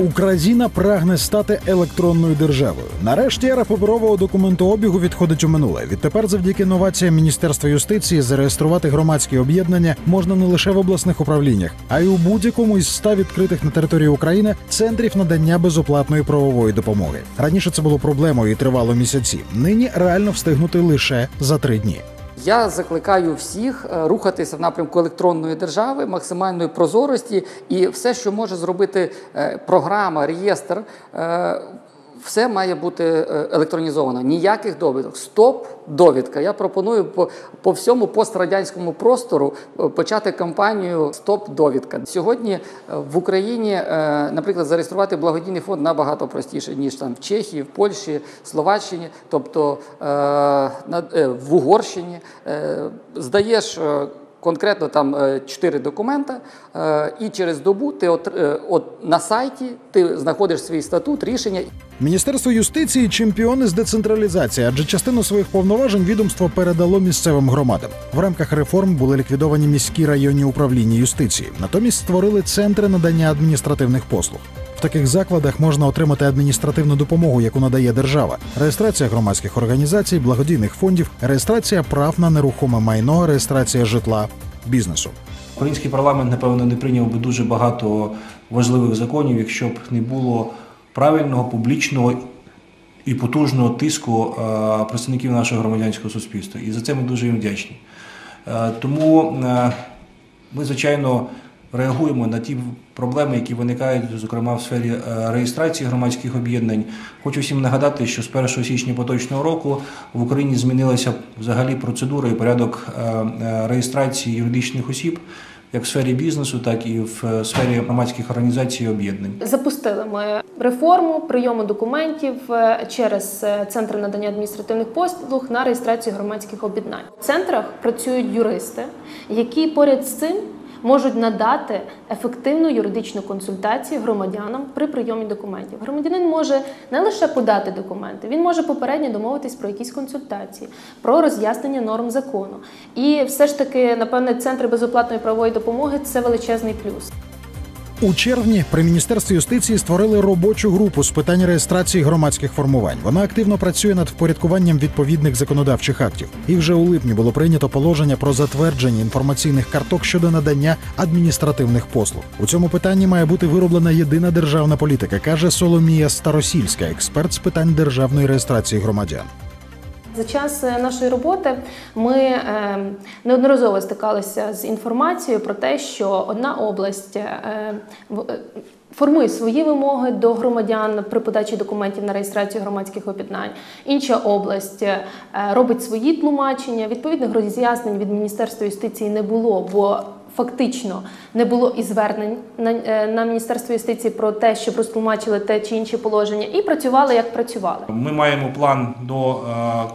Україна прагне стати електронною державою. Нарешті ера паперового документообігу відходить у минуле. Відтепер, завдяки новаціям Міністерства юстиції, зареєструвати громадські об'єднання можна не лише в обласних управліннях, а й у будь-якому із ста відкритих на території України центрів надання безоплатної правової допомоги. Раніше це було проблемою і тривало місяці. Нині реально встигнути лише за три дні. Я закликаю всіх е, рухатися в напрямку електронної держави, максимальної прозорості і все, що може зробити е, програма, реєстр. Все має бути е, електронізовано. Ніяких довідок. Стоп, довідка. Я пропоную по, по всьому пострадянському простору е, почати кампанію Стоп довідка. Сьогодні е, в Україні, наприклад, зареєструвати благодійний фонд набагато простіше ніж там в Чехії, в Польщі, Словаччині, тобто в Угорщині. Здаєш. Конкретно там е, чотири документа, е, і через добу ти от, е, от на сайті ти знаходиш свій статут, рішення Міністерство юстиції чемпіони з децентралізації, адже частину своїх повноважень відомство передало місцевим громадам. В рамках реформ були ліквідовані міські районні управління юстиції. Натомість створили центри надання адміністративних послуг. Таких закладах можна отримати адміністративну допомогу, яку надає держава, реєстрація громадських організацій, благодійних фондів, реєстрація прав на нерухоме майно, реєстрація житла, бізнесу. Український парламент, напевно, не прийняв би дуже багато важливих законів, якщо б не було правильного, публічного і потужного тиску е, представників нашого громадянського суспільства. І за це ми дуже їм вдячні. Е, Тому е, ми, звичайно, реагуємо на ті проблеми, які виникають, зокрема в сфері е, реєстрації громадських об'єднань. Хочу всім нагадати, що з 1 січня поточного року в Україні змінилася взагалі процедура і порядок е, е, реєстрації юридичних осіб. Як в сфері бізнесу, так і в сфері громадських організацій і об'єднань. Запустили ми реформу прийому документів через центри надання адміністративних послуг на реєстрацію громадських об'єднань. В центрах працюють юристи, які поряд з цим можуть надати ефективну юридичну консультацію громадянам при прийомі документів. Громадянин може не лише подати документи, він може попередньо домовитись про якісь консультації, про роз'яснення норм закону. І все ж таки, напевне, центри безоплатної правової допомоги це величезний плюс. У червні при міністерстві юстиції створили робочу групу з питань реєстрації громадських формувань. Вона активно працює над впорядкуванням відповідних законодавчих актів. І вже у липні було прийнято положення про затвердження інформаційних карток щодо надання адміністративних послуг. У цьому питанні має бути вироблена єдина державна політика, каже Соломія Старосільська, експерт з питань державної реєстрації громадян. За час е, нашої роботи ми е, неодноразово стикалися з інформацією про те, що одна область е, в- формує свої вимоги до громадян при подачі документів на реєстрацію громадських об'єднань. Інша область робить свої тлумачення. Відповідних роз'яснень від Міністерства юстиції не було, бо Фактично не було і звернень на, е, на Міністерство юстиції про те, щоб розтлумачили те чи інші положення, і працювали як працювали. Ми маємо план до е,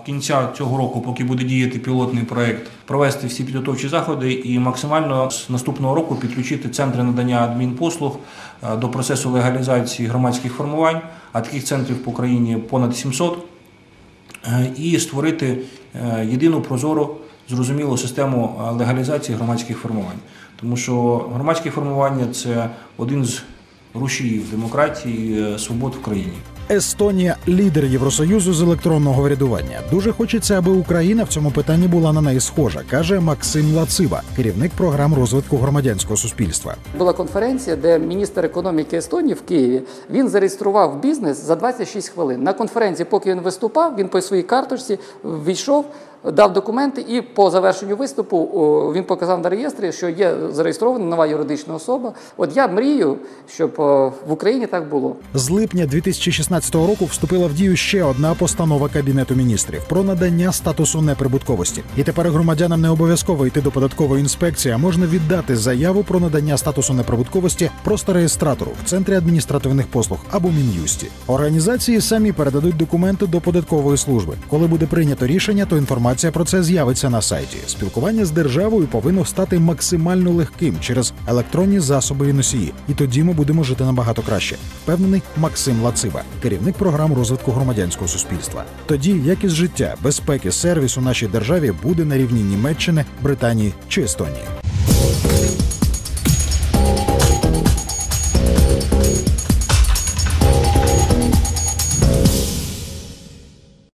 кінця цього року, поки буде діяти пілотний проект, провести всі підготовчі заходи і максимально з наступного року підключити центри надання адмінпослуг е, до процесу легалізації громадських формувань. А таких центрів по країні понад 700. Е, і створити єдину прозору, зрозумілу систему е, легалізації громадських формувань. Тому що громадські формування це один з рушіїв демократії, е, свобод в країні. Естонія лідер Євросоюзу з електронного врядування. Дуже хочеться, аби Україна в цьому питанні була на неї схожа, каже Максим Лациба, керівник програм розвитку громадянського суспільства. Була конференція, де міністр економіки Естонії в Києві він зареєстрував бізнес за 26 хвилин. На конференції, поки він виступав, він по своїй карточці війшов, дав документи, і по завершенню виступу він показав на реєстрі, що є зареєстрована нова юридична особа. От я мрію, щоб в Україні так було. З липня 2016 року вступила в дію ще одна постанова кабінету міністрів про надання статусу неприбутковості. І тепер громадянам не обов'язково йти до податкової інспекції, а можна віддати заяву про надання статусу неприбутковості просто реєстратору в центрі адміністративних послуг або мін'юсті. Організації самі передадуть документи до податкової служби. Коли буде прийнято рішення, то інформація про це з'явиться на сайті. Спілкування з державою повинно стати максимально легким через електронні засоби і носії. І тоді ми будемо жити набагато краще. Впевнений Максим Лациба, керівник програм розвитку громадянського суспільства. Тоді якість життя, безпеки, сервіс у нашій державі буде на рівні Німеччини, Британії чи Естонії.